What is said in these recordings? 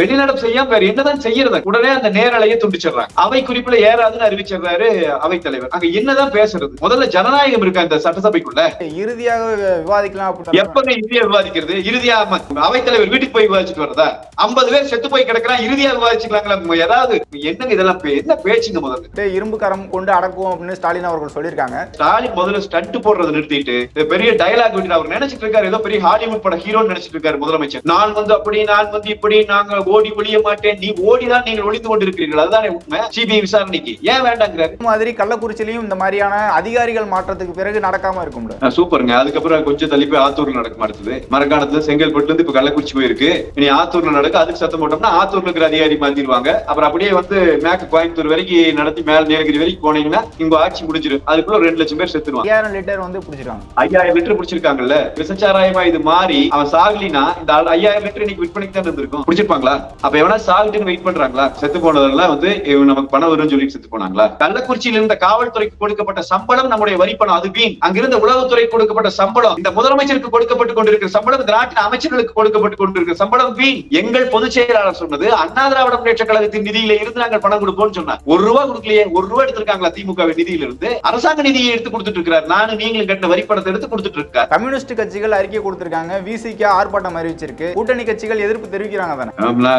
வெளிநடப்பு செய்யாம வேற என்னதான் செய்யறது உடனே அந்த நேரலையை துண்டிச்சிடுறாங்க. அவை குறிப்புல ஏறாதுன்னு அறிவிச்சிடுறாரு அவைத் தலைவர். அங்க என்னதான் பேசுறது? முதல்ல ஜனநாயகம் இருக்கா இந்த சட்டசபைக்குள்ள? இறுதியாக விவாதிக்கலாம் எப்பங்க இறுதியா விவாதிக்கிறது? இறுதியா ம- அவைத்தலைவர் வீட்டுக்கு போய் விவாதிச்சுட்டு வரதா ஐம்பது பேர் செத்து போய் கிடக்குறான் இறுதியா விவாதிச்சுக்கலாங்களா? ஏதாவது என்னங்க இதெல்லாம் என்ன பேச்சுங்க முதல்ல? இரும்பு கரம் கொண்டு அடக்குவோம் அப்படின்னு ஸ்டாலின் அவர்கள் சொல்லியிருக்காங்க. ஸ்டாலின் முதல்ல ஸ்டண்ட் போடுறதை நிறுத்திட்டு பெரிய டயலாக் விட்டு அவர் நினைச்சிட்டு இருக்காரு. ஏதோ பெரிய ஹாலிவுட் பட ஹீரோன்னு நினைச்சிட்டு இருக்காரு முதலமைச்சர். நான் வந்து அப்படி நான் வந்து இப்படி நாங்க ஓடி ஒளிய மாட்டேன். நீ ஓடிதான் நீங்கள் ஒளிந்து கொண்டிருக்கிறீர்கள். அதுதானே உண்மை. சிபிஐ விசாரணைக்கு. ஏன் வேண்டாங்கிறாரு? மாதிரி கள்ளக்குறிச்சிலையும் இந்த மாதிரியான அதிகாரிகள் மாற்றத்துக்கு பிறகு நடக்காம இருக்கும்ல. சூப்பருங்க. அதுக்கப்புறம் கொஞ்சம் தள்ளி போய் ஆத்தூர்ல நடக்க அடுத்தது மரக்காணத்துல செங்கல்பட்டுல இருந்து இப்ப கள்ளக்குறிச்சி போயிருக்கு. இனி ஆத்தூர்ல நடக்கு அதுக்கு சத்தம் போட்டோம்னா ஆத்தூர்ல இருக்கிற அதிகாரி மாத்திடுவாங்க. அப்புறம் அப்படியே வந்து மேற்கு கோயம்புத்தூர் வரைக்கும் நடத்தி மேல நீலகிரி வரைக்கும் போனீங்கன்னா இங்க ஆட்சி முடிஞ்சிடும். அதுக்குள்ள ரெண்டு லட்சம் பேர் செத்துருவாங்க. ஐயாயிரம் லிட்டர் வந்து பிடிச்சிருக்காங்க ஐயாயிரம் லிட்டர் பிடிச்சிருக்காங்கல்ல விசச்சாராயமா இது மாறி அவன் சாகலினா இந்த ஐயாயிரம் லிட்டர் இன்னைக்கு விற்பனைக்கு தான் இருந்திருக்கும். பிடிச்சிருப்பாங்களா அப்ப எவனா சாகட்டுன்னு வெயிட் பண்றாங்களா? செத்து போனதெல்லாம் வந்து நமக்கு பணம் வரும்னு சொல்லி செத்து போனாங்களா? கள்ளக்குறிச்சியில் இருந்த காவல்துறைக்கு கொடுக்கப்பட்ட சம்பளம் நம்முடைய வரி பணம். அது வீண். அங்கிருந்த உளவுத்துறைக்கு கொடுக்கப்பட்ட சம்பளம். இந்த முதலமைச்சருக்கு கொடுக்கப்பட்டு கொண்டிருக்கிற சம்பளம் இந்த நாட்டின் அமைச்சர்களுக்கு கொடுக்கப்பட்டு கொண்டிருக்கிற சம்பளம் வீண். எங்கள் பொதுச் செயலாளர் சொன்னது அண்ணா திராவிட முன்னேற்ற கழகத்தின் நிதியில இருந்து நாங்கள் பணம் கொடுப்போம்னு சொன்னார். ஒரு ரூபா கொடுக்கலையே ஒரு ரூபா எடுத்திருக்காங்களா திமுக நிதியில இருந்து அரசாங்க நிதியை எடுத்து கொடுத்துட்டு இருக்கிறார். நானும் நீங்களும் கட்டின வரி பணத்தை எடுத்து கொடுத்துட்டு இருக்கார். கம்யூனிஸ்ட் கட்சிகள் அறிக்கை கொடுத்திருக்காங்க. விசிக்கு ஆர்ப்பாட்டம் அறிவிச்சிருக்கு. கூட்டணி கட்சிகள் எதிர்ப்பு தெரிவிக்கிறாங்க தானே?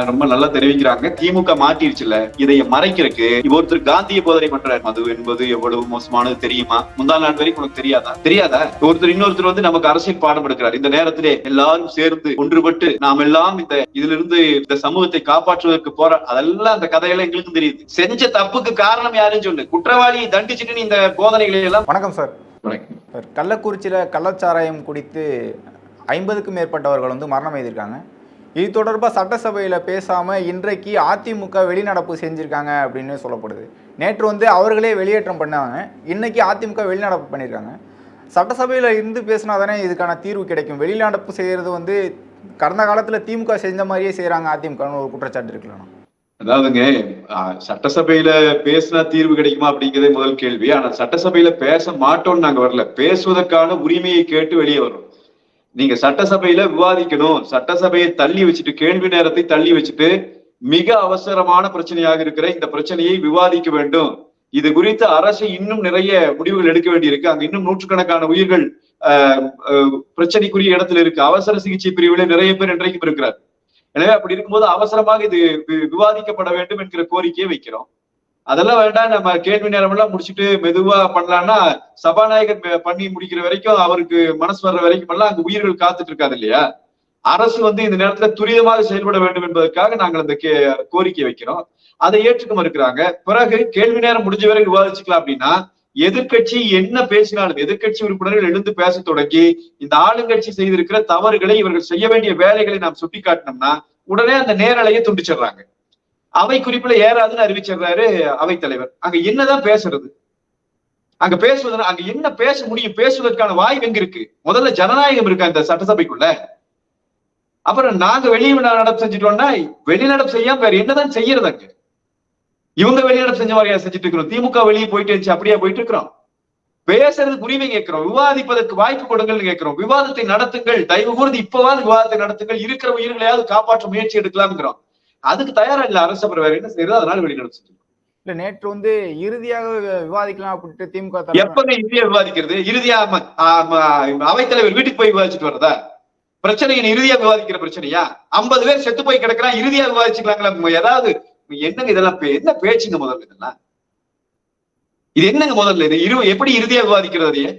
ரொம்ப நல்லா தெரிவிக்கிறாங்க. திமுக மாட்டிருச்சுல இதை மறைக்கிறதுக்கு இப்ப ஒருத்தர் காந்திய போதனை பண்றாரு. மது என்பது எவ்வளவு மோசமானது தெரியுமா? முந்தா நாள் வரைக்கும் உனக்கு தெரியாதா? தெரியாதா? ஒருத்தர் இன்னொருத்தர் வந்து நமக்கு அரசியல் பாடம் எடுக்கிறார். இந்த நேரத்திலே எல்லாரும் சேர்ந்து ஒன்றுபட்டு நாம் எல்லாம் இந்த இதுல இருந்து இந்த சமூகத்தை காப்பாற்றுவதற்கு போற அதெல்லாம் அந்த கதையெல்லாம் எங்களுக்கும் தெரியுது. செஞ்ச தப்புக்கு காரணம் யாருன்னு சொல்லு. குற்றவாளியை தண்டிச்சுட்டு இந்த போதனைகளை எல்லாம் வணக்கம் சார். சார் கள்ளக்குறிச்சியில் கள்ளச்சாராயம் குடித்து ஐம்பதுக்கும் மேற்பட்டவர்கள் வந்து மரணம் எழுதியிருக்காங்க. இது தொடர்பாக சட்டசபையில் பேசாமல் இன்றைக்கு அதிமுக வெளிநடப்பு செஞ்சுருக்காங்க அப்படின்னு சொல்லப்படுது. நேற்று வந்து அவர்களே வெளியேற்றம் பண்ணாங்க. இன்றைக்கி அதிமுக வெளிநடப்பு பண்ணியிருக்காங்க சட்டசபையில் இருந்து பேசினா தானே இதுக்கான தீர்வு கிடைக்கும். வெளிநடப்பு செய்கிறது வந்து கடந்த காலத்தில் திமுக செஞ்ச மாதிரியே செய்கிறாங்க அதிமுகன்னு ஒரு குற்றச்சாட்டு இருக்கலாம் அதாவதுங்க சட்டசபையில பேசினா தீர்வு கிடைக்குமா அப்படிங்கிறதே முதல் கேள்வி. ஆனா சட்டசபையில பேச மாட்டோம்னு நாங்க வரல. பேசுவதற்கான உரிமையை கேட்டு வெளியே வர்றோம். நீங்க சட்டசபையில விவாதிக்கணும். சட்டசபையை தள்ளி வச்சுட்டு கேள்வி நேரத்தை தள்ளி வச்சுட்டு மிக அவசரமான பிரச்சனையாக இருக்கிற இந்த பிரச்சனையை விவாதிக்க வேண்டும். இது குறித்து அரசு இன்னும் நிறைய முடிவுகள் எடுக்க வேண்டியிருக்கு. அங்க இன்னும் நூற்றுக்கணக்கான உயிர்கள் ஆஹ், பிரச்சனைக்குரிய இடத்துல இருக்கு. அவசர சிகிச்சை பிரிவுல நிறைய பேர் இன்றைக்கும் இருக்கிறார் எனவே அப்படி இருக்கும்போது அவசரமாக இது வி- விவாதிக்கப்பட வேண்டும் என்கிற கோரிக்கையை வைக்கிறோம். அதெல்லாம் வேண்டாம் நம்ம கேள்வி நேரம் எல்லாம் முடிச்சுட்டு மெதுவா பண்ணலாம்னா சபாநாயகர் பண்ணி முடிக்கிற வரைக்கும் அவருக்கு மனசு வர்ற வரைக்கும் எல்லாம் அங்க உயிர்கள் காத்துட்டு இருக்காது இல்லையா? அரசு வந்து இந்த நேரத்துல துரிதமாக செயல்பட வேண்டும் என்பதற்காக நாங்கள் அந்த கே கோரிக்கை வைக்கிறோம். அதை ஏற்றுக்க மறுக்கிறாங்க. பிறகு கேள்வி நேரம் முடிஞ்ச வரை விவாதிச்சுக்கலாம் அப்படின்னா எதிர்க்கட்சி என்ன பேசினாலும் எதிர்க்கட்சி உறுப்பினர்கள் எழுந்து பேச தொடங்கி இந்த ஆளுங்கட்சி செய்திருக்கிற தவறுகளை இவர்கள் செய்ய வேண்டிய வேலைகளை நாம் சுட்டிக்காட்டினோம்னா உடனே அந்த நேரலையை துண்டிச்சிடுறாங்க. அவை குறிப்புல ஏறாதுன்னு அறிவிச்சிடுறாரு அவைத்தலைவர். அங்க என்னதான் பேசுறது? அங்க பேசுவதற்கு அங்க என்ன பேச முடியும்? பேசுவதற்கான வாய்ப்பு எங்க இருக்கு? முதல்ல ஜனநாயகம் இருக்கா இந்த சட்டசபைக்குள்ள? அப்புறம் நாங்க வெளிநடப்பு செஞ்சுட்டோம்னா வெளிநடப்பு செய்யாம வேற என்னதான் செய்யறது அங்க? இவங்க வெளிநடப்பு செஞ்ச மாதிரியா செஞ்சுட்டு இருக்கிறோம். திமுக வெளியே போயிட்டு இருந்துச்சு அப்படியே போயிட்டு இருக்கிறோம்? பேசுறதுக்கு உரிமை கேட்கிறோம். விவாதிப்பதற்கு வாய்ப்பு கொடுங்கள்னு கேட்கிறோம். விவாதத்தை நடத்துங்கள். தயவு கூர்ந்து இப்பவாது விவாதத்தை நடத்துங்கள். இருக்கிற உயிர்களையாவது காப்பாற்ற முயற்சி எடுக்கலாம்ங்கிறோம். அதுக்கு தயாரா இல்ல அரசு அப்புறம் வேற என்ன செய்யறது? அதனால வெளிநடப்பு இல்லை நேற்று வந்து இறுதியாக விவாதிக்கலாம் அப்படின்ட்டு திமுக எப்பங்க இறுதியா விவாதிக்கிறது? இறுதியா அவைத்தலைவர் வீட்டுக்கு போய் விவாதிச்சுட்டு வரதா பிரச்சனையை இறுதியா விவாதிக்கிற பிரச்சனையா? ஐம்பது பேர் செத்து போய் கிடக்குறான் இறுதியா விவாதிச்சுக்கலாங்களா? ஏதாவது என்னங்க இதெல்லாம் என்ன பேச்சுங்க முதல்ல இதெல்லாம்? இது என்னங்க முதல்ல இது? இரு எப்படி இறுதியா விவாதிக்கிறது அதையே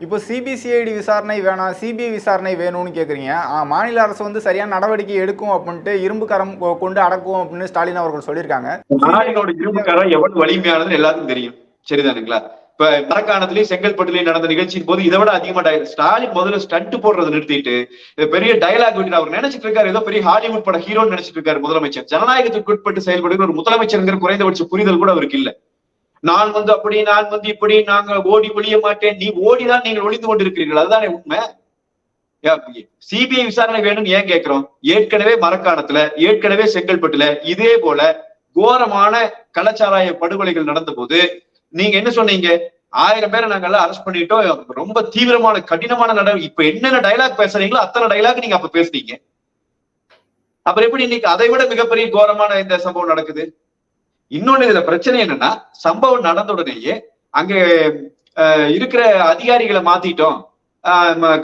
இப்போ சிபிசிஐடி விசாரணை வேணாம் சிபிஐ விசாரணை வேணும்னு கேட்குறீங்க மாநில அரசு வந்து சரியான நடவடிக்கை எடுக்கும் அப்படின்ட்டு இரும்பு கரம் கொண்டு அடக்கும் அப்படின்னு ஸ்டாலின் அவர்கள் சொல்லியிருக்காங்க. இரும்பு இரும்புக்காரன் எவ்வளவு வலிமையானதுன்னு எல்லாத்துக்கும் தெரியும். சரிதானுங்களா இப்ப மரக்காணத்திலயும் செங்கல்பட்டுலயும் நடந்த நிகழ்ச்சியின் போது இதை விட அதிகமா டய- ஸ்டாலின் முதல்ல ஸ்டண்ட் போடுறதை நிறுத்திட்டு பெரிய டயலாக் விட்டு அவர் நினைச்சிட்டு இருக்காரு. ஏதோ பெரிய ஹாலிவுட் பட ஹீரோன்னு நினைச்சிட்டு இருக்காரு முதலமைச்சர். ஜனநாயகத்துக்கு உட்பட்டு செயல்படுகிற ஒரு முதலமைச்சருங்கிற குறைந்தபட்ச புரிதல் கூட அவருக்கு இல்ல. நான் வந்து அப்படி நான் வந்து இப்படி நாங்க ஓடி ஒழிய மாட்டேன். நீ ஓடிதான் நீங்கள் ஒளிந்து கொண்டிருக்கிறீர்கள். அதுதானே உண்மை? சிபிஐ விசாரணை வேணும்னு ஏன் கேட்கிறோம்? ஏற்கனவே மரக்காணத்துல ஏற்கனவே செங்கல்பட்டுல இதே போல கோரமான கலாச்சாராய படுகொலைகள் நடந்த போது நீங்க என்ன சொன்னீங்க? ஆயிரம் பேரை நாங்க எல்லாம் அரெஸ்ட் பண்ணிட்டோம். ரொம்ப தீவிரமான கடினமான நடவடிக்கை. இப்ப என்னென்ன டயலாக் பேசுறீங்களோ அத்தனை டயலாக் நீங்க அப்ப பேசுனீங்க. அப்புறம் எப்படி இன்னைக்கு? அதை விட மிகப்பெரிய கோரமான இந்த சம்பவம் நடக்குது. இன்னொன்னு இதுல பிரச்சனை என்னன்னா சம்பவம் நடந்த உடனேயே அங்க அஹ், இருக்கிற அதிகாரிகளை மாத்திட்டோம்.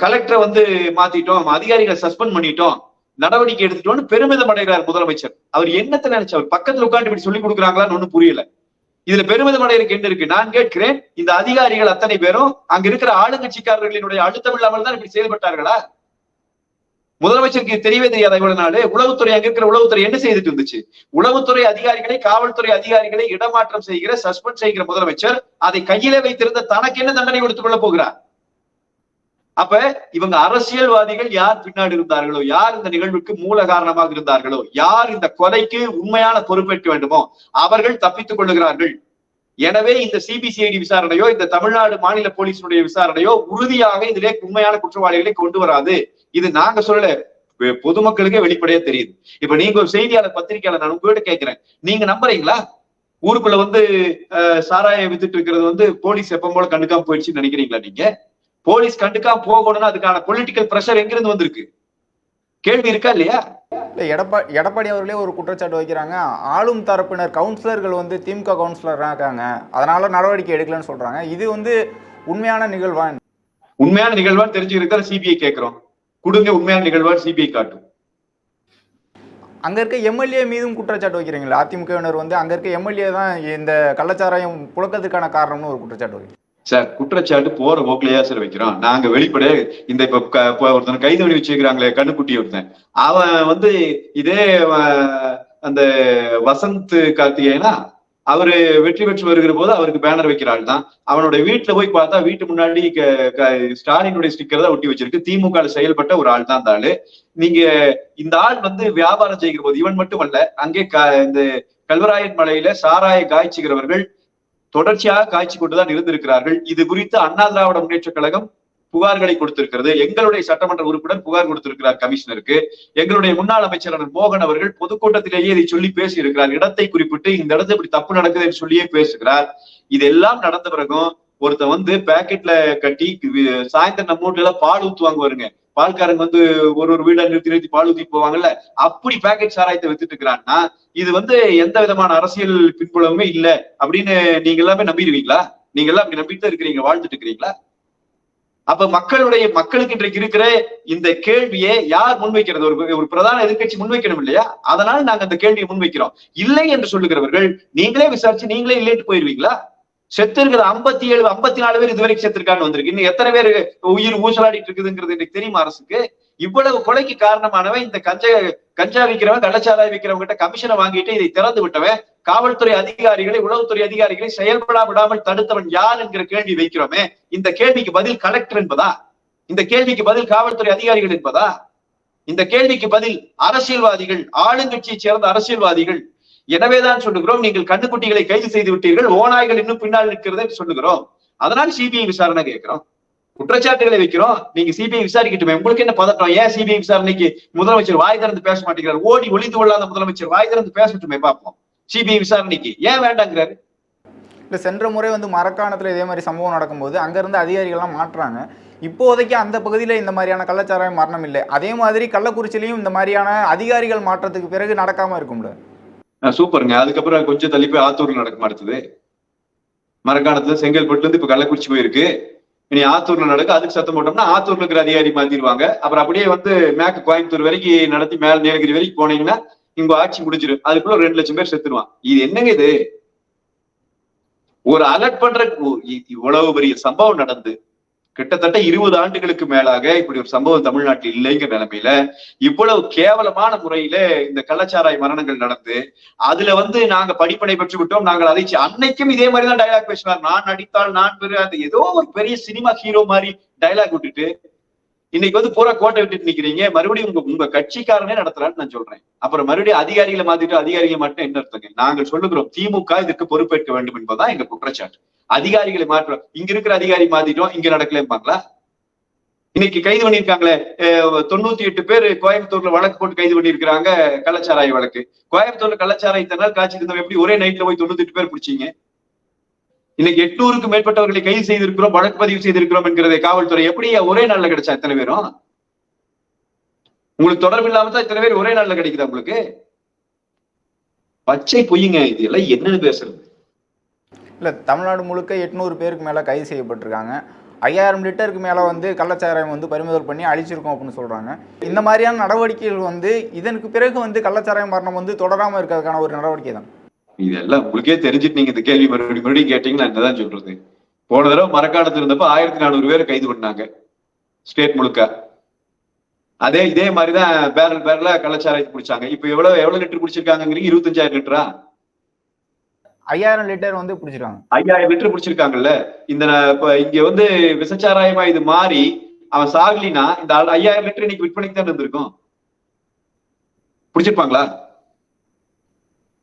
கலெக்டரை வந்து மாத்திட்டோம். அதிகாரிகளை சஸ்பெண்ட் பண்ணிட்டோம். நடவடிக்கை எடுத்துட்டோம்னு பெருமிதம் அடைகிறார் முதலமைச்சர். அவர் என்னத்தை நினைச்சவர் பக்கத்துல உட்காந்து இப்படி சொல்லி கொடுக்குறாங்களான்னு ஒண்ணும் புரியல. இதுல பெருமிதம் அடைகிறதுக்கு என்ன இருக்கு? நான் கேட்கிறேன் இந்த அதிகாரிகள் அத்தனை பேரும் அங்க இருக்கிற ஆளுங்கட்சிக்காரர்களினுடைய அழுத்தம் இல்லாமல் தான் இப்படி செயல்பட்டார்களா? முதலமைச்சருக்கு தெரியவே தெரியாத இவ்வளவு நாள் உளவுத்துறை அங்க இருக்கிற உளவுத்துறை என்ன செய்துட்டு இருந்துச்சு? உளவுத்துறை அதிகாரிகளை காவல்துறை அதிகாரிகளை இடமாற்றம் செய்கிற சஸ்பெண்ட் செய்கிற முதலமைச்சர் அதை கையிலே வைத்திருந்த தனக்கு என்ன தண்டனை கொடுத்துக் கொள்ள போகிறார்? அப்ப இவங்க அரசியல்வாதிகள் யார் பின்னாடி இருந்தார்களோ யார் இந்த நிகழ்வுக்கு மூல காரணமாக இருந்தார்களோ யார் இந்த கொலைக்கு உண்மையான பொறுப்பேற்க வேண்டுமோ அவர்கள் தப்பித்துக் கொள்ளுகிறார்கள். எனவே இந்த சிபிசிஐடி விசாரணையோ இந்த தமிழ்நாடு மாநில போலீசினுடைய விசாரணையோ உறுதியாக இதிலே உண்மையான குற்றவாளிகளை கொண்டு வராது. இது நாங்க சொல்லல. பொ- பொதுமக்களுக்கே வெளிப்படையா தெரியுது. இப்ப நீங்க ஒரு செய்தியாளர் பத்திரிகையாளர் நான் உங்ககிட்ட கேட்கிறேன். நீங்க நம்புறீங்களா? ஊருக்குள்ள வந்து சாராயம் வித்துட்டு இருக்கிறது வந்து போலீஸ் எப்ப போல கண்டுக்காம போயிடுச்சுன்னு நினைக்கிறீங்களா நீங்க? போலீஸ் கண்டுக்காம போகணும்னா அதுக்கான பொலிட்டிக்கல் பிரஷர் எங்கிருந்து வந்திருக்கு? கேள்வி இருக்கா இல்லையா? இல்லை எடப்பா எடப்பாடி அவர்களே ஒரு குற்றச்சாட்டு வைக்கிறாங்க. ஆளும் தரப்பினர் கவுன்சிலர்கள் வந்து திமுக கவுன்சிலராக இருக்காங்க. அதனால நடவடிக்கை எடுக்கலன்னு சொல்றாங்க. இது வந்து உண்மையான நிகழ்வா? உண்மையான நிகழ்வான்னு தெரிஞ்சுக்கிறதுக்கு சிபிஐ கேட்கிறோம் கொடுங்க உண்மையான நிகழ்வா சிபிஐ காட்டும். அங்க இருக்க எம்எல்ஏ மீதும் குற்றச்சாட்டு வைக்கிறீங்களா? அதிமுகவினர் வந்து அங்க இருக்க எம்எல்ஏ தான் இந்த கள்ளச்சாராயம் புழக்கத்துக்கான காரணம்னு ஒரு குற்றச்சாட்டு வைக்கிறீங்க. சார் குற்றச்சாட்டு போற போக்குலயா சார் வைக்கிறோம். நாங்க வெளிப்படையா இந்த இப்ப ஒருத்தன் கைது பண்ணி வச்சிருக்கிறாங்களே கண்ணுக்குட்டி ஒருத்தன். அவன் வந்து இதே அந்த வசந்த் கார்த்திகேயனா? அவரு வெற்றி பெற்று வருகிற போது அவருக்கு பேனர் வைக்கிறாள் தான் அவனோட வீட்டுல போய் பார்த்தா வீட்டு முன்னாடி க- ஸ்டாலினுடைய ஸ்டிக்கர் தான் ஒட்டி வச்சிருக்கு. திமுக செயல்பட்ட ஒரு ஆள் தான் ஆளு. நீங்க இந்த ஆள் வந்து வியாபாரம் செய்கிற போது இவன் அல்ல அங்கே க- இந்த கல்வராயன் மலையில சாராய காய்ச்சுகிறவர்கள் தொடர்ச்சியாக காய்ச்சி கொண்டுதான் இருந்திருக்கிறார்கள். இது குறித்து அண்ணா திராவிட முன்னேற்ற கழகம் புகார்களை கொடுத்திருக்கிறது. எங்களுடைய சட்டமன்ற உறுப்பினர் புகார் கொடுத்திருக்கிறார் கமிஷனருக்கு. எங்களுடைய முன்னாள் அமைச்சரான மோகன் அவர்கள் பொதுக்கூட்டத்திலேயே இதை சொல்லி பேசியிருக்கிறார். இடத்தை குறிப்பிட்டு இந்த இடத்துல இப்படி தப்பு நடக்குது என்று சொல்லியே பேசுகிறார். இதெல்லாம் நடந்த பிறகும் ஒருத்தன் வந்து பேக்கெட்ல கட்டி சாயந்தரம் நம்ம எல்லாம் பால் ஊத்துவாங்க வருங்க பால்காரங்க வந்து ஒரு ஒரு வீடை நிறுத்தி நிறுத்தி பால் ஊத்தி போவாங்கல்ல. அப்படி பேக்கெட் சாராயத்தை வித்துட்டு இருக்கிறான்னா இது வந்து எந்த விதமான அரசியல் பின்புலமுமே இல்ல அப்படின்னு நீங்க எல்லாமே நம்பிடுவீங்களா? நீங்க எல்லாம் அப்படி நம்பிட்டு தான் இருக்கிறீங்க வாழ்ந்துட்டு இருக்கிறீங்களா? அப்ப மக்களுடைய மக்களுக்கு இன்றைக்கு இருக்கிற இந்த கேள்வியை யார் முன்வைக்கிறது? ஒரு ஒரு பிரதான எதிர்க்கட்சி முன்வைக்கணும் இல்லையா? அதனால நாங்க அந்த கேள்வியை முன்வைக்கிறோம். இல்லை என்று சொல்லுகிறவர்கள் நீங்களே விசாரிச்சு நீங்களே இல்லைட்டு போயிருவீங்களா? செத்து இருக்கிற ஐம்பத்தி ஏழு ஐம்பத்தி நாலு பேர் இதுவரைக்கும் செத்துருக்கான்னு வந்திருக்கு. இன்னும் எத்தனை பேர் உயிர் ஊசலாடிட்டு இருக்குதுங்கிறது இன்னைக்கு தெரியுமா அரசுக்கு? இவ்வளவு கொலைக்கு காரணமானவன் இந்த கஞ்சா கஞ்சா விற்கிறவன் கள்ளச்சாராய் விற்கிறவங்க கிட்ட கமிஷனை வாங்கிட்டு இதை திறந்து விட்டவன் காவல்துறை அதிகாரிகளை உளவுத்துறை அதிகாரிகளை செயல்படா விடாமல் தடுத்தவன் யார் என்கிற கேள்வி வைக்கிறோமே இந்த கேள்விக்கு பதில் கலெக்டர் என்பதா? இந்த கேள்விக்கு பதில் காவல்துறை அதிகாரிகள் என்பதா? இந்த கேள்விக்கு பதில் அரசியல்வாதிகள் ஆளுங்கட்சியை சேர்ந்த அரசியல்வாதிகள். எனவேதான் சொல்லுகிறோம் நீங்கள் கண்ணுக்குட்டிகளை கைது செய்து விட்டீர்கள் ஓநாய்கள் இன்னும் பின்னால் நிற்கிறது என்று சொல்லுகிறோம். அதனால் சிபிஐ விசாரணை கேட்கிறோம். குற்றச்சாட்டுகளை வைக்கிறோம். நீங்க சிபிஐ விசாரிக்கட்டுமே. உங்களுக்கு என்ன பதட்டம்? ஏன் சிபிஐ விசாரணைக்கு முதலமைச்சர் வாய் திறந்து பேச மாட்டேங்கிறார்? ஓடி ஒளிந்து கொள்ளாத முதலமைச்சர் வாய் திறந்து பேசட்டுமே பார்ப்போம் சிபிஐ விசாரணைக்கு. ஏன் வேண்டாங்கிறாரு? இல்லை சென்ற முறை வந்து மரக்காணத்தில் இதே மாதிரி சம்பவம் நடக்கும்போது அங்கேருந்து அதிகாரிகள்லாம் மாட்டுறாங்க. இப்போதைக்கு அந்த பகுதியில் இந்த மாதிரியான கள்ளச்சாராயம் மரணம் இல்லை. அதே மாதிரி கள்ளக்குறிச்சிலையும் இந்த மாதிரியான அதிகாரிகள் மாற்றத்துக்கு பிறகு நடக்காம இருக்கும்ல? சூப்பருங்க. அதுக்கப்புறம் கொஞ்சம் தள்ளி போய் ஆத்தூர்ல நடக்க அடுத்தது? மரக்காணத்துல செங்கல்பட்டுல இருந்து இப்ப கள்ளக்குறிச்சி போயிருக்கு. இனி ஆத்தூர்ல நடக்க அதுக்கு சத்தம் போட்டோம்னா ஆத்தூர்ல இருக்கிற அதிகாரி மாத்திடுவாங்க. அப்புறம் அப்படியே வந்து மேற்கு கோயம்புத்தூர் வரைக்கும் நடத்தி மேல நீலகிரி வரைக்கும் போனீங்கன்னா இங்க ஆட்சி முடிஞ்சிடும். அதுக்குள்ள ஒரு ரெண்டு லட்சம் பேர் செத்துருவான். இது என்னங்க இது? ஒரு அலர்ட் பண்ற இவ்வளவு பெரிய சம்பவம் நடந்து. கிட்டத்தட்ட இருபது ஆண்டுகளுக்கு மேலாக இப்படி ஒரு சம்பவம் தமிழ்நாட்டில் இல்லைங்கிற நிலைமையில இவ்வளவு கேவலமான முறையில இந்த கள்ளச்சாராய் மரணங்கள் நடந்து அதுல வந்து நாங்க படிப்பனை பெற்று விட்டோம் நாங்கள் அதை அன்னைக்கும் இதே மாதிரி தான் டயலாக் பேசினார். நான் நடித்தால் நான் பெரு அந்த ஏதோ ஒரு பெரிய சினிமா ஹீரோ மாதிரி டயலாக் விட்டுட்டு இன்னைக்கு வந்து பூரா கோட்டை விட்டுட்டு நிக்கிறீங்க. மறுபடியும் உங்க உங்க கட்சிக்காரனே நடத்துறான்னு நான் சொல்றேன். அப்புறம் மறுபடியும் அதிகாரிகளை மாத்திட்டு அதிகாரிகளை மட்டும் என்ன அர்த்தங்க? நாங்கள் சொல்லுகிறோம் திமுக இதற்கு பொறுப்பேற்க வேண்டும் என்பதுதான் எங்க குற்றச்சாட்டு. அதிகாரிகளை மாற்றோம் இங்க இருக்கிற அதிகாரி மாத்திட்டோம் இங்க நடக்கலம்பாங்களா? இன்னைக்கு கைது பண்ணியிருக்காங்களே. தொண்ணூத்தி எட்டு பேர் கோயம்புத்தூர்ல வழக்கு போட்டு கைது பண்ணியிருக்கிறாங்க கள்ளச்சாராய வழக்கு. கோயம்புத்தூர்ல கள்ளச்சாராயத்தினால் காட்சி இருந்தவங்க எப்படி ஒரே நைட்ல போய் தொண்ணூத்தி எட்டு பேர் பிடிச்சீங்க? இன்னைக்கு எட்நூறுக்கும் மேற்பட்டவர்களை கைது செய்திருக்கிறோம் வழக்கு பதிவு செய்திருக்கிறோம் என்கிறதை காவல்துறை எப்படி ஒரே நாள்ல கிடைச்சா எத்தனை பேரும்? உங்களுக்கு தொடர்பு இல்லாம தான் இத்தனை பேர் ஒரே நாள்ல கிடைக்குது உங்களுக்கு? பச்சை பொய்யுங்க இது எல்லாம் என்னன்னு பேசுறது. இல்லை தமிழ்நாடு முழுக்க எட்நூறு பேருக்கு மேலே கைது செய்யப்பட்டிருக்காங்க. ஐயாயிரம் லிட்டருக்கு மேலே வந்து கள்ளச்சாராயம் வந்து பறிமுதல் பண்ணி அழிச்சிருக்கோம் அப்படின்னு சொல்கிறாங்க இந்த மாதிரியான நடவடிக்கைகள் வந்து இதற்கு பிறகு வந்து கள்ளச்சாராயம் மரணம் வந்து தொடராமல் இருக்கிறதுக்கான ஒரு நடவடிக்கை தான் இதெல்லாம் உங்களுக்கே தெரிஞ்சுட்டு நீங்க இந்த கேள்வி மறுபடியும் மறுபடியும் கேட்டீங்கன்னா என்னதான் சொல்றது? போன தடவை மரக்காணத்துல இருந்தப்ப ஆயிரத்தி நானூறு பேரை கைது பண்ணாங்க. ஸ்டேட் முழுக்க. அதே இதே மாதிரிதான் பேரல் பேரலா கள்ளச்சாராயத்தை குடிச்சாங்க. இப்ப எவ்வளவு எவ்வளவு லிட்டர் குடிச்சிருக்காங்கிறீங்க இருபத்தஞ்சாயிரம் லிட்டரா? ஐயாயிரம் லிட்டர் வந்து பிடிச்சிருக்காங்க ஐயாயிரம் லிட்டர் குடிச்சிருக்காங்கல்ல? இந்த இங்க வந்து விசச்சாராயமா இது மாறி அவன் சாகலினா இந்த ஐயாயிரம் லிட்டர் இன்னைக்கு விற்பனைக்கு தான் இருந்திருக்கும். குடிச்சிருப்பாங்களா?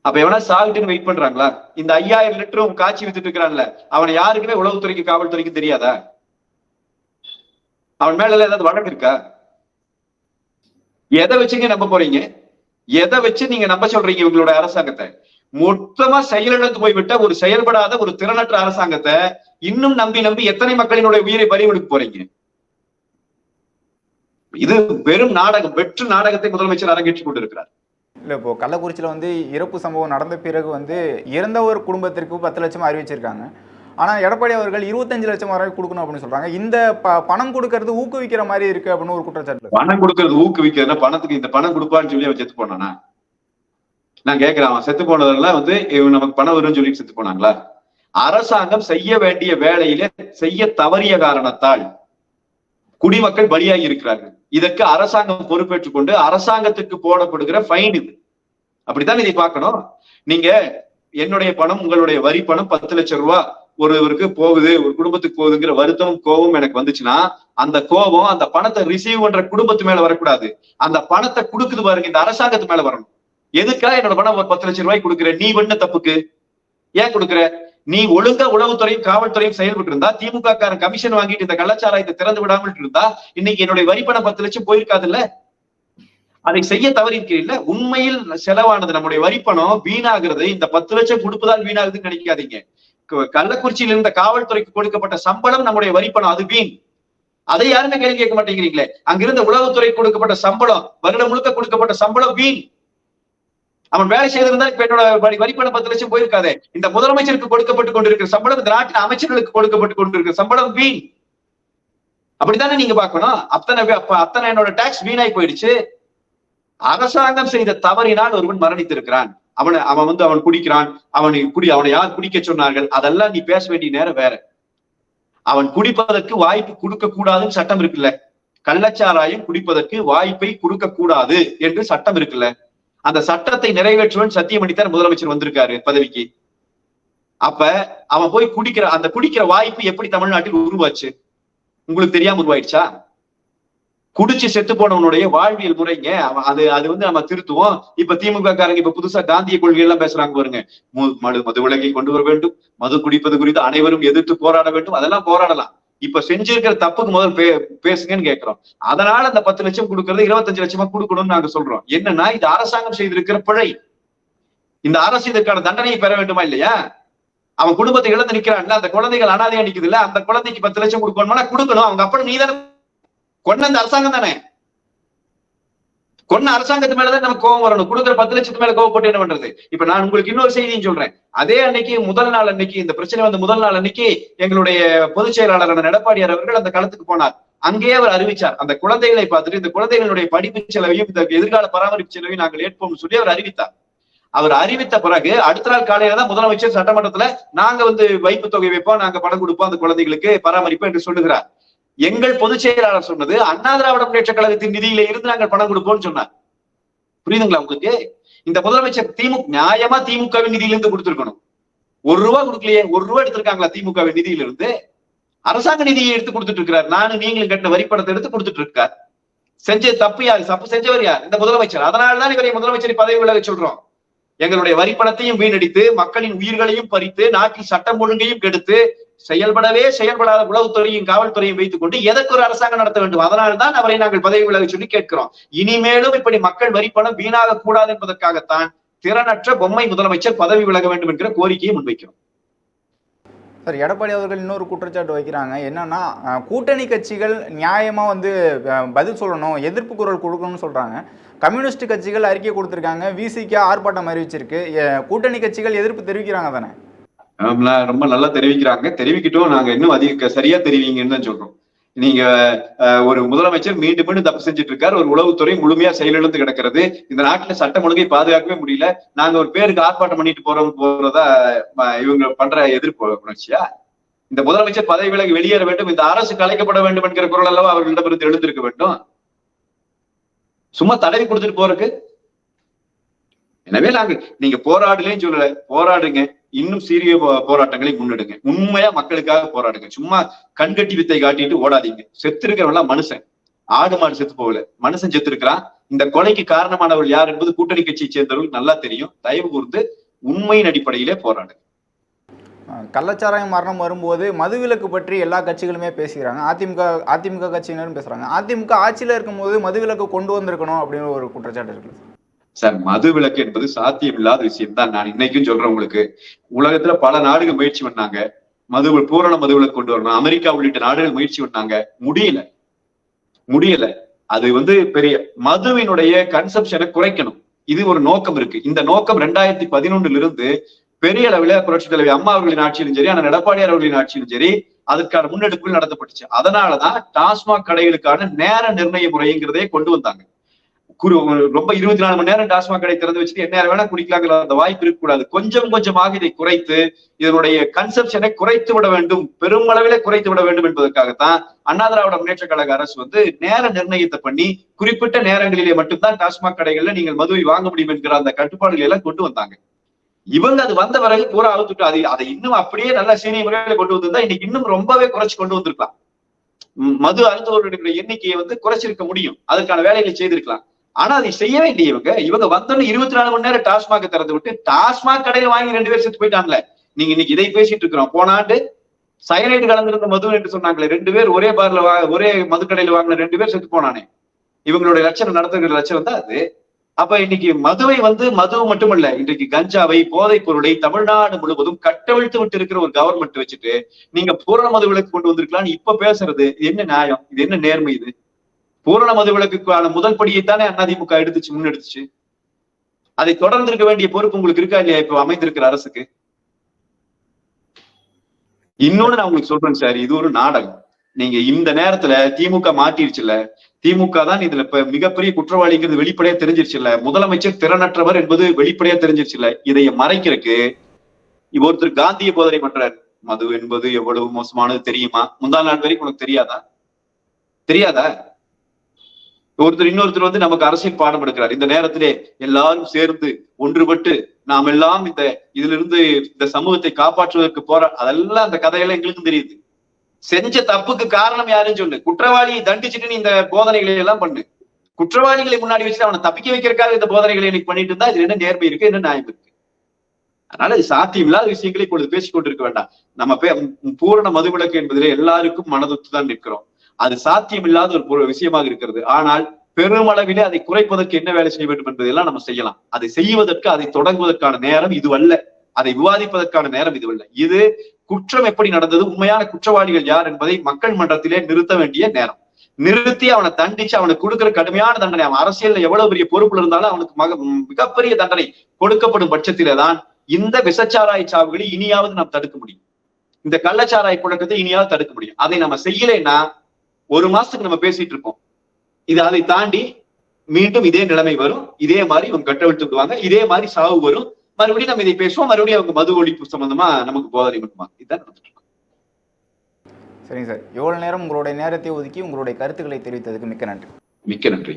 அப்ப எவனா சாகிட்டுன்னு வெயிட் பண்றாங்களா? இந்த ஐயாயிரம் லிட்டரும் காய்ச்சி வித்துட்டு இருக்கிறான்ல அவனை யாருக்குமே உளவுத்துறைக்கு காவல்துறைக்கு தெரியாதா? அவன் மேல எல்லாம் ஏதாவது வழக்கு இருக்கா? எதை வச்சுங்க நம்ப போறீங்க? எதை வச்சு நீங்க நம்ப சொல்றீங்க இவங்களோட அரசாங்கத்தை? மொத்தமா செயலிழந்து போய்விட்ட ஒரு செயல்படாத ஒரு திறனற்ற அரசாங்கத்தை இன்னும் நம்பி நம்பி எத்தனை மக்களினுடைய உயிரை பறி கொடுக்க போறீங்க? இது வெறும் நாடகம் வெற்று நாடகத்தை முதலமைச்சர் அரங்கேற்றிக் கொண்டிருக்கிறார். இல்லை இப்போ கள்ளக்குறிச்சியில் வந்து இறப்பு சம்பவம் நடந்த பிறகு வந்து இறந்த ஒரு குடும்பத்திற்கு பத்து லட்சம் அறிவிச்சிருக்காங்க. ஆனால் எடப்பாடி அவர்கள் இருபத்தஞ்சு லட்சம் வரை கொடுக்கணும் அப்படின்னு சொல்றாங்க. இந்த ப பணம் கொடுக்கறது ஊக்குவிக்கிற மாதிரி இருக்கு அப்படின்னு ஒரு குற்றச்சாட்டு பணம் கொடுக்கறது ஊக்குவிக்கிறதுனா பணத்துக்கு இந்த பணம் கொடுப்பான்னு சொல்லி அவன் செத்து போனானா? நான் கேட்கிறேன் அவன் செத்து போனதெல்லாம் வந்து இவன் நமக்கு பணம் வரும்னு சொல்லி செத்து போனாங்களா? அரசாங்கம் செய்ய வேண்டிய வேலையில செய்ய தவறிய காரணத்தால் குடிமக்கள் பலியாகி இருக்கிறார்கள். இதற்கு அரசாங்கம் பொறுப்பேற்றுக் கொண்டு அரசாங்கத்துக்கு போடப்படுகிற ஃபைன் இது. அப்படித்தான் இதை பார்க்கணும். நீங்க என்னுடைய பணம் உங்களுடைய வரி பணம் பத்து லட்சம் ரூபாய் ஒருவருக்கு போகுது ஒரு குடும்பத்துக்கு போகுதுங்கிற வருத்தம் கோபம் எனக்கு வந்துச்சுன்னா அந்த கோபம் அந்த பணத்தை ரிசீவ் பண்ற குடும்பத்து மேல வரக்கூடாது. அந்த பணத்தை கொடுக்குது பாருங்க இந்த அரசாங்கத்து மேல வரணும். எதுக்காக என்னோட பணம் ஒரு பத்து லட்சம் ரூபாய் கொடுக்குற? நீ பண்ண தப்புக்கு. ஏன் கொடுக்குற? நீ ஒழுங்கா உளவுத்துறையும் காவல்துறையும் செயல்பட்டு இருந்தா திமுக காரன் கமிஷன் வாங்கிட்டு இந்த கள்ளச்சாராயத்தை திறந்து விடாமல் இருந்தா இன்னைக்கு என்னுடைய வரி பணம் பத்து லட்சம் போயிருக்காதுல்ல? அதை செய்ய தவறிருக்கீங்கல்ல உண்மையில் செலவானது நம்முடைய வரிப்பணம் வீணாகிறது. இந்த பத்து லட்சம் கொடுப்பதால் வீணாகுதுன்னு நினைக்காதீங்க. கள்ளக்குறிச்சியில் இருந்த காவல்துறைக்கு கொடுக்கப்பட்ட சம்பளம் நம்முடைய வரிப்பணம் அது வீண். அதை யாருமே கேள்வி கேட்க மாட்டேங்கிறீங்களே? அங்கிருந்த உளவுத்துறை கொடுக்கப்பட்ட சம்பளம் வருடம் முழுக்க கொடுக்கப்பட்ட சம்பளம் வீண். அவன் வேலை செய்திருந்தா இப்ப என்னோட வரி- வரிப்பணம் பத்து லட்சம் போயிருக்காதே. இந்த முதலமைச்சருக்கு கொடுக்கப்பட்டு கொண்டிருக்கிற சம்பளம் இந்த நாட்டின் அமைச்சர்களுக்கு கொடுக்கப்பட்டு கொண்டிருக்கிற சம்பளம் வீண். அப்படித்தானே நீங்க பாக்கணும் அத்தனை அத்தனை என்னோட டாக்ஸ் வீணாய் போயிடுச்சு. அரசாங்கம் செய்த தவறினால் ஒருவன் மரணித்திருக்கிறான். அவனை அவன் வந்து அவன் குடிக்கிறான். அவனை குடி அவனை யார் குடிக்க சொன்னார்கள்? அதெல்லாம் நீ பேச வேண்டிய நேரம் வேற. அவன் குடிப்பதற்கு வாய்ப்பு கொடுக்க கூடாதுன்னு சட்டம் இருக்குல்ல. கள்ளச்சாராயம் குடிப்பதற்கு வாய்ப்பை கொடுக்க கூடாது என்று சட்டம் இருக்குல்ல. அந்த சட்டத்தை நிறைவேற்றுவன் சத்தியமணித்தான் முதலமைச்சர் வந்திருக்காரு பதவிக்கு. அப்ப அவன் போய் குடிக்கிற அந்த குடிக்கிற வாய்ப்பு எப்படி தமிழ்நாட்டில் உருவாச்சு? உங்களுக்கு தெரியாம உருவாயிடுச்சா? குடிச்சு செத்து போனவனுடைய வாழ்வியல் முறைங்க அவன் அது அது வந்து நம்ம திருத்துவோம். இப்ப திமுக காரங்க இப்ப புதுசா காந்திய கொள்கை எல்லாம் பேசுறாங்க பாருங்க. மு- மது மது விலகை கொண்டு வர வேண்டும். மது குடிப்பது குறித்து அனைவரும் எதிர்த்து போராட வேண்டும். அதெல்லாம் போராடலாம். இப்ப செஞ்சிருக்கிற தப்புக்கு முதல் பே பேசுங்கன்னு கேட்கிறோம் அதனால அந்த பத்து லட்சம் கொடுக்கறது இருபத்தஞ்சு லட்சமா கொடுக்கணும்னு நாங்க சொல்றோம். என்னன்னா இது அரசாங்கம் செய்திருக்கிற பிழை. இந்த அரசு இதற்கான தண்டனையை பெற வேண்டுமா இல்லையா? அவன் குடும்பத்தை இழந்து நிக்கிறான்ல அந்த குழந்தைகள் அனாதையா நிக்குது இல்ல அந்த குழந்தைக்கு பத்து லட்சம் கொடுக்கணும்னா கொடுக்கணும். அவங்க அப்பா நீ தானே கொண்ட அந்த அரசாங்கம் தானே. கொன்ன அரசாங்கத்து மேலதான் நமக்கு கோவம் வரணும். கொடுக்குற பத்து லட்சத்து மேல கோவப்பட்டு என்ன பண்றது? இப்ப நான் உங்களுக்கு இன்னொரு செய்தியும் சொல்றேன். அதே அன்னைக்கு முதல் நாள் அன்னைக்கு இந்த பிரச்சனை வந்த முதல் நாள் அன்னைக்கு எங்களுடைய பொதுச் செயலாளரான எடப்பாடியார் அவர்கள் அந்த களத்துக்கு போனார். அங்கேயே அவர் அறிவிச்சார். அந்த குழந்தைகளை பார்த்துட்டு இந்த குழந்தைகளுடைய படிப்பு செலவையும் இந்த எதிர்கால பராமரிப்பு செலவையும் நாங்கள் ஏற்போம்னு சொல்லி அவர் அறிவித்தார். அவர் அறிவித்த பிறகு அடுத்த நாள் காலையில தான் முதலமைச்சர் சட்டமன்றத்துல நாங்க வந்து வைப்பு தொகை வைப்போம் நாங்க பணம் கொடுப்போம் அந்த குழந்தைகளுக்கு பராமரிப்பு என்று சொல்லுகிறார். எங்கள் பொதுச் செயலாளர் சொன்னது அண்ணா திராவிட முன்னேற்ற கழகத்தின் நிதியில இருந்து நாங்கள் பணம் கொடுப்போம்னு சொன்னார். புரியுதுங்களா உங்களுக்கு? இந்த முதலமைச்சர் திமுக நியாயமா திமுகவின் நிதியிலிருந்து கொடுத்திருக்கணும். ஒரு ரூபா கொடுக்கலையே ஒரு ரூபா எடுத்திருக்காங்களா திமுகவின் நிதியில இருந்து அரசாங்க நிதியை எடுத்து கொடுத்துட்டு இருக்கிறார் நானும் நீங்களும் கட்டின வரி பணத்தை எடுத்து கொடுத்துட்டு இருக்கார் செஞ்ச தப்பு யார்? தப்பு செஞ்சவர் யார்? இந்த முதலமைச்சர். அதனாலதான் இவரை முதலமைச்சரை பதவி விலக சொல்றோம். எங்களுடைய வரி பணத்தையும் வீணடித்து மக்களின் உயிர்களையும் பறித்து நாட்டில் சட்டம் ஒழுங்கையும் கெடுத்து செயல்படவே செயல்படாத உளவுத்துறையும் காவல்துறையும் வைத்துக் கொண்டு எதற்கு ஒரு அரசாங்கம் நடத்த வேண்டும்? அதனால்தான் அவரை நாங்கள் பதவி விலக சொல்லி கேட்கிறோம். இனிமேலும் இப்படி மக்கள் வரி பணம் வீணாக கூடாது என்பதற்காகத்தான் திறனற்ற பொம்மை முதலமைச்சர் பதவி விலக வேண்டும் என்கிற கோரிக்கையை முன்வைக்கிறோம். சார் எடப்பாடி அவர்கள் இன்னொரு குற்றச்சாட்டு வைக்கிறாங்க. என்னன்னா கூட்டணி கட்சிகள் நியாயமா வந்து பதில் சொல்லணும் எதிர்ப்பு குரல் கொடுக்கணும்னு சொல்றாங்க. கம்யூனிஸ்ட் கட்சிகள் அறிக்கை கொடுத்துருக்காங்க. விசிக்கு ஆர்ப்பாட்டம் அறிவிச்சிருக்கு. கூட்டணி கட்சிகள் எதிர்ப்பு தெரிவிக்கிறாங்க தானே? ரொம்ப நல்லா தெரிவிக்கிறாங்க. தெரிவிக்கட்டும். நாங்க இன்னும் அதிக சரியா தெரிவிங்கன்னு தான் சொல்றோம். நீங்க ஒரு முதலமைச்சர் மீண்டும் மீண்டும் தப்பு செஞ்சுட்டு இருக்காரு ஒரு உளவுத்துறை முழுமையா செயலிழந்து கிடக்கிறது. இந்த நாட்டுல சட்டம் ஒழுங்கை பாதுகாக்கவே முடியல. நாங்க ஒரு பேருக்கு ஆர்ப்பாட்டம் பண்ணிட்டு போறோம் போறதா இவங்க பண்ற எதிர்ப்பு உணர்ச்சியா? இந்த முதலமைச்சர் பதவி விலகி வெளியேற வேண்டும். இந்த அரசு கலைக்கப்பட வேண்டும் என்கிற குரல் அல்லவா அவர்களிடமிருந்து எழுந்திருக்க வேண்டும்? சும்மா தடவி கொடுத்துட்டு போறதுக்கு? எனவே நாங்க நீங்க போராடலன்னு சொல்லல. போராடுங்க. இன்னும் சீரிய போராட்டங்களை முன்னெடுங்க. உண்மையா மக்களுக்காக போராடுங்க. சும்மா கண்கட்டி வித்தை காட்டிட்டு ஓடாதீங்க. செத்து இருக்கிறவெல்லாம் மனுஷன். ஆடு மாடு செத்து போகல. மனுஷன் செத்து இருக்கிறான் இந்த கொலைக்கு காரணமானவர் யார் என்பது கூட்டணி கட்சியை சேர்ந்தவர்கள் நல்லா தெரியும். தயவு கூர்ந்து உண்மையின் அடிப்படையிலே போராடுங்க. கள்ளச்சாராயம் மரணம் வரும்போது மதுவிலக்கு பற்றி எல்லா கட்சிகளுமே பேசுகிறாங்க அதிமுக அதிமுக கட்சியினரும் பேசுறாங்க. அதிமுக ஆட்சியில் இருக்கும்போது மதுவிலக்கு கொண்டு வந்திருக்கணும் அப்படின்னு ஒரு குற்றச்சாட்டு இருக்கு சார் மது விளக்கு என்பது சாத்தியம் இல்லாத விஷயம் தான். நான் இன்னைக்கும் சொல்றேன் உங்களுக்கு. உலகத்துல பல நாடுகள் முயற்சி பண்ணாங்க. மது பூரண மது விளக்கு கொண்டு வரணும். அமெரிக்கா உள்ளிட்ட நாடுகள் முயற்சி பண்ணாங்க. முடியல. முடியல. அது வந்து பெரிய மதுவினுடைய கன்சப்ஷனை குறைக்கணும். இது ஒரு நோக்கம் இருக்கு. இந்த நோக்கம் ரெண்டாயிரத்தி பதினொன்னுல இருந்து பெரிய அளவில் புரட்சி தலைவி அம்மா அவர்களின் ஆட்சியிலும் சரி ஆனா எடப்பாடியார் அவர்களின் ஆட்சியிலும் சரி அதற்கான முன்னெடுப்புகள் நடத்தப்பட்டுச்சு. அதனாலதான் டாஸ்மாக் கடைகளுக்கான நேர நிர்ணய முறைங்கிறதே கொண்டு வந்தாங்க. குறு ரொம்ப இருபத்தி நாலு மணி நேரம் டாஸ்மாக் கடை திறந்து வச்சுட்டு என்ன நேரம் வேணா குடிக்கலாங்கிற அந்த வாய்ப்பு இருக்கக்கூடாது. கொஞ்சம் கொஞ்சமாக இதை குறைத்து இதனுடைய கன்சப்ஷனை குறைத்து விட வேண்டும். பெருமளவிலே குறைத்து விட வேண்டும் என்பதற்காகத்தான் அண்ணா திராவிட முன்னேற்ற கழக அரசு வந்து நேர நிர்ணயத்தை பண்ணி குறிப்பிட்ட நேரங்களிலே மட்டும்தான் டாஸ்மாக் கடைகள்ல நீங்கள் மதுவை வாங்க முடியும் என்கிற அந்த கட்டுப்பாடுகளை எல்லாம் கொண்டு வந்தாங்க. இவங்க அது வந்த பிறகு பூரா அவுத்துட்டு அது அதை இன்னும் அப்படியே நல்ல சீனிய முறையில கொண்டு வந்திருந்தா இன்னைக்கு இன்னும் ரொம்பவே குறைச்சு கொண்டு வந்திருக்கலாம். மது அருந்துவர்களுடைய எண்ணிக்கையை வந்து குறைச்சிருக்க முடியும். அதற்கான வேலைகளை செய்திருக்கலாம். ஆனா அதை செய்ய வேண்டிய இவங்க. இவங்க வந்தோன்னு இருபத்தி நாலு மணி நேரம் டாஸ்மாக திறந்து விட்டு டாஸ்மாக் கடையில வாங்கி ரெண்டு பேர் செத்து போயிட்டாங்களே. நீங்க இன்னைக்கு இதை பேசிட்டு இருக்கிறோம். போன ஆண்டு சயனைடு கலந்திருந்த மது என்று சொன்னாங்களே ரெண்டு பேர் ஒரே பார்ல வா ஒரே மது கடையில வாங்கின ரெண்டு பேர் செத்து போனானே. இவங்களுடைய லட்சணம் நடத்துகிற லட்சணம் தான் அது. அப்ப இன்னைக்கு மதுவை வந்து மது மட்டுமல்ல இன்றைக்கு கஞ்சாவை போதைப் பொருளை தமிழ்நாடு முழுவதும் கட்டவிழ்த்து விட்டு இருக்கிற ஒரு கவர்மெண்ட் வச்சுட்டு நீங்க பூரண மது விலக்கு கொண்டு வந்திருக்கலாம்னு இப்ப பேசுறது என்ன நியாயம்? இது என்ன நேர்மை இது? பூரண மது விலக்குக்கான முதல் தானே அதிமுக எடுத்துச்சு முன்னெடுத்துச்சு. அதை தொடர்ந்து இருக்க வேண்டிய பொறுப்பு உங்களுக்கு இருக்கா இல்லையா? இப்ப அமைந்திருக்கிற அரசுக்கு. இன்னொன்னு நான் உங்களுக்கு சொல்றேன் சார் இது ஒரு நாடகம். நீங்க இந்த நேரத்துல திமுக மாட்டிருச்சுல திமுக தான் இதுல இப்ப மிகப்பெரிய குற்றவாளிங்கிறது வெளிப்படையா தெரிஞ்சிருச்சுல்ல முதலமைச்சர் திறனற்றவர் என்பது வெளிப்படையா தெரிஞ்சிருச்சுல்ல. இதைய மறைக்கிறதுக்கு ஒருத்தர் காந்திய போதனை பண்றாரு. மது என்பது எவ்வளவு மோசமானது தெரியுமா? முந்தா நாள் வரைக்கும் உனக்கு தெரியாதா? தெரியாதா? ஒருத்தர் இன்னொருத்தர் வந்து நமக்கு அரசியல் பாடம் எடுக்கிறார். இந்த நேரத்திலே எல்லாரும் சேர்ந்து ஒன்றுபட்டு நாம் எல்லாம் இந்த இதுல இருந்து இந்த சமூகத்தை காப்பாற்றுவதற்கு போற அதெல்லாம் அந்த கதையெல்லாம் எங்களுக்கும் தெரியுது. செஞ்ச தப்புக்கு காரணம் யாருன்னு சொல்லு. குற்றவாளியை தண்டிச்சுட்டு நீ இந்த போதனைகளை எல்லாம் பண்ணு. குற்றவாளிகளை முன்னாடி வச்சுட்டு அவனை தப்பிக்க வைக்கிறதுக்காக இந்த போதனைகளை இன்னைக்கு பண்ணிட்டு இருந்தா இது என்ன நேர்மை இருக்கு என்ன நியாயம் இருக்கு? அதனால இது சாத்தியம் இல்லாத விஷயங்களை இப்பொழுது பேசிக்கொண்டிருக்க வேண்டாம். நம்ம பே பூரண மதுவிலக்கு என்பதிலே எல்லாருக்கும் மனதொத்து தான் நிற்கிறோம். அது சாத்தியம் இல்லாத ஒரு விஷயமாக இருக்கிறது. ஆனால் பெருமளவிலே அதை குறைப்பதற்கு என்ன வேலை செய்ய வேண்டும் என்பதெல்லாம் நம்ம செய்யலாம். அதை செய்வதற்கு அதை தொடங்குவதற்கான நேரம் இதுவல்ல அதை விவாதிப்பதற்கான நேரம் இதுவல்ல இது குற்றம் எப்படி நடந்தது உண்மையான குற்றவாளிகள் யார் என்பதை மக்கள் மன்றத்திலே நிறுத்த வேண்டிய நேரம். நிறுத்தி அவனை தண்டிச்சு அவனுக்கு கொடுக்கிற கடுமையான தண்டனை அவன் அரசியல்ல எவ்வளவு பெரிய பொறுப்புல இருந்தாலும் அவனுக்கு மக மிகப்பெரிய தண்டனை கொடுக்கப்படும் பட்சத்திலே தான் இந்த விசச்சாராய சாவுகளை இனியாவது நாம் தடுக்க முடியும். இந்த கள்ளச்சாராய புழக்கத்தை இனியாவது தடுக்க முடியும். அதை நம்ம செய்யலைன்னா ஒரு மாசத்துக்கு நம்ம பேசிட்டு இருப்போம் இது அதை தாண்டி மீண்டும் இதே நிலைமை வரும். இதே மாதிரி இவங்க கட்டவிழ்த்து விடுவாங்க. இதே மாதிரி சாவு வரும். மறுபடியும் நம்ம இதை பேசுவோம். மறுபடியும் அவங்க மது ஒழிப்பு சம்பந்தமா நமக்கு போதனை பண்ணுவாங்க இதுதான் நடந்துட்டு. சரிங்க சார். எவ்வளவு நேரம் உங்களுடைய நேரத்தை ஒதுக்கி உங்களுடைய கருத்துக்களை தெரிவித்ததுக்கு மிக்க நன்றி. மிக்க நன்றி.